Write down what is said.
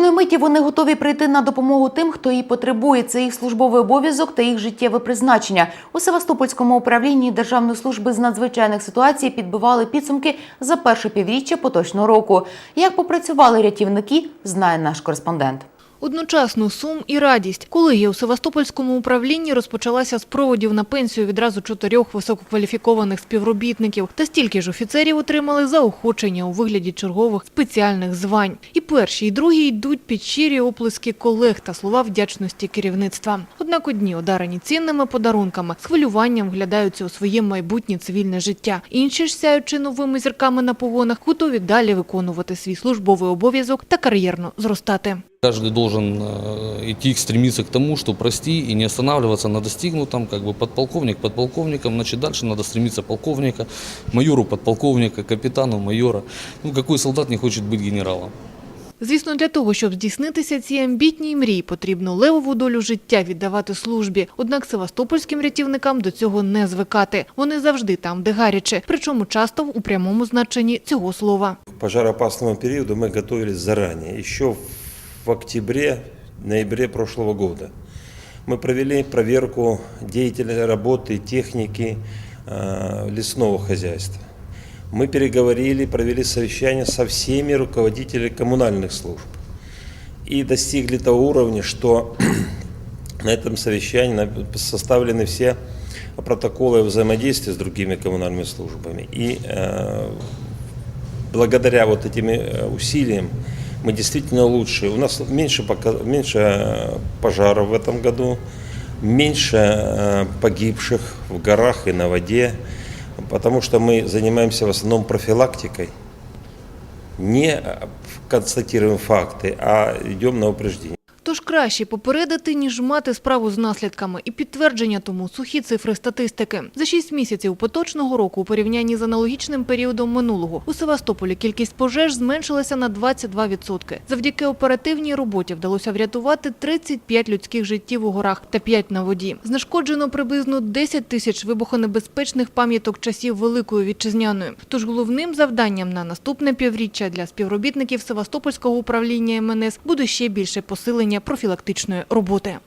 Кожної миті вони готові прийти на допомогу тим, хто її потребує. Це їх службовий обов'язок та їх життєве призначення. У Севастопольському управлінні Державної служби з надзвичайних ситуацій підбивали підсумки за перше півріччя поточного року. Як попрацювали рятівники, знає наш кореспондент. Одночасно сум і радість. Колегія у Севастопольському управлінні розпочалася з проводів на пенсію відразу чотирьох висококваліфікованих співробітників. Та стільки ж офіцерів отримали заохочення у вигляді чергових спеціальних звань. І перші, і другі йдуть під щирі оплески колег та слова вдячності керівництва. Однак одні одарені цінними подарунками, з хвилюванням вглядаються у своє майбутнє цивільне життя. Інші ж сяючи новими зірками на погонах, готові далі виконувати свій службовий обов'язок та кар'єрно зростати. Каждый должен э, идти, стремиться к тому, что прости и не останавливаться на достигнутом, как бы подполковник подполковником, значит дальше надо стремиться полковника, майору подполковника, капитану майора. Ну какой солдат не хочет быть генералом? Звісно, для того, щоб здійснитися ці амбітні мрії, потрібно левову долю життя віддавати службі. Однак севастопольським рятівникам до цього не звикати. Вони завжди там, де гаряче, причому часто у прямому значенні цього слова. К пожароопасному периоду мы готовились заранее, еще в октябре, ноябре прошлого года. Мы провели проверку деятельной работы техники э, лесного хозяйства. Мы переговорили, провели совещание со всеми руководителями коммунальных служб и достигли того уровня, что на этом совещании составлены все протоколы взаимодействия с другими коммунальными службами. И э, благодаря вот этим э, усилиям мы действительно лучше. У нас меньше, меньше э, пожаров в этом году, меньше э, погибших в горах и на воде, потому что мы занимаемся в основном профилактикой. Не э, констатируем факты, а идем на упреждение. Тож краще попередити, ніж мати справу з наслідками. І підтвердження тому сухі цифри статистики. За шість місяців поточного року у порівнянні з аналогічним періодом минулого у Севастополі кількість пожеж зменшилася на 22%. Завдяки оперативній роботі вдалося врятувати 35 людських життів у горах та 5 на воді. Знешкоджено приблизно 10 тисяч вибухонебезпечних пам'яток часів Великої Вітчизняної. Тож головним завданням на наступне півріччя для співробітників Севастопольського управління МНС буде ще більше посилення профілактичної роботи.